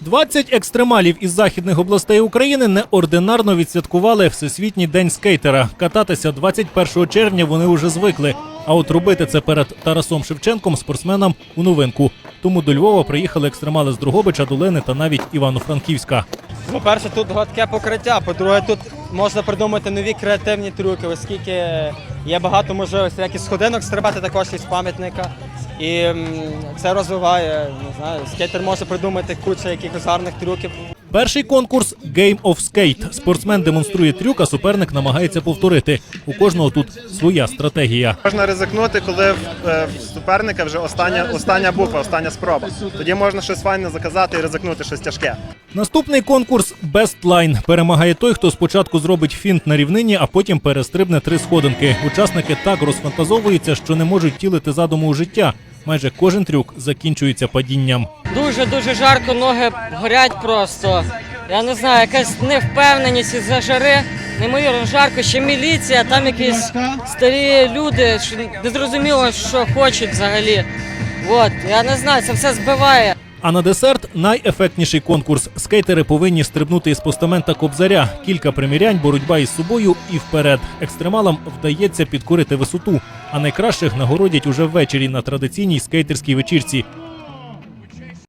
20 екстремалів із західних областей України неординарно відсвяткували Всесвітній день скейтера. Кататися 21 червня вони вже звикли. А от робити це перед Тарасом Шевченком спортсменам у новинку. Тому до Львова приїхали екстремали з Другобича, Долини та навіть Івано-Франківська. По-перше, тут гладке покриття. По-друге, тут можна придумати нові креативні трюки, оскільки є багато можливостей, як із сходинок стрибати також із пам'ятника. І це розвиває, не знаю, скейтер може придумати кучу якихось гарних трюків. Перший конкурс Game of Skate. Спортсмен демонструє трюк, а суперник намагається повторити. У кожного тут своя стратегія. Можна ризикнути, коли в, е, в суперника вже остання, остання буква, остання спроба. Тоді можна щось файне заказати і ризикнути щось тяжке. Наступний конкурс Best Line. Перемагає той, хто спочатку зробить фінт на рівнині, а потім перестрибне три сходинки. Учасники так розфантазовуються, що не можуть тілити задуму у життя. Майже кожен трюк закінчується падінням. Дуже дуже жарко, ноги горять просто. Я не знаю, якась невпевненість із-за жари. Неймовірно жарко, ще міліція, там якісь старі люди, що не зрозуміло, що хочуть взагалі. От, я не знаю, це все збиває. А на десерт найефектніший конкурс. Скейтери повинні стрибнути із постамента кобзаря. Кілька примірянь, боротьба із собою і вперед. Екстремалам вдається підкорити висоту, а найкращих нагородять уже ввечері на традиційній скейтерській вечірці.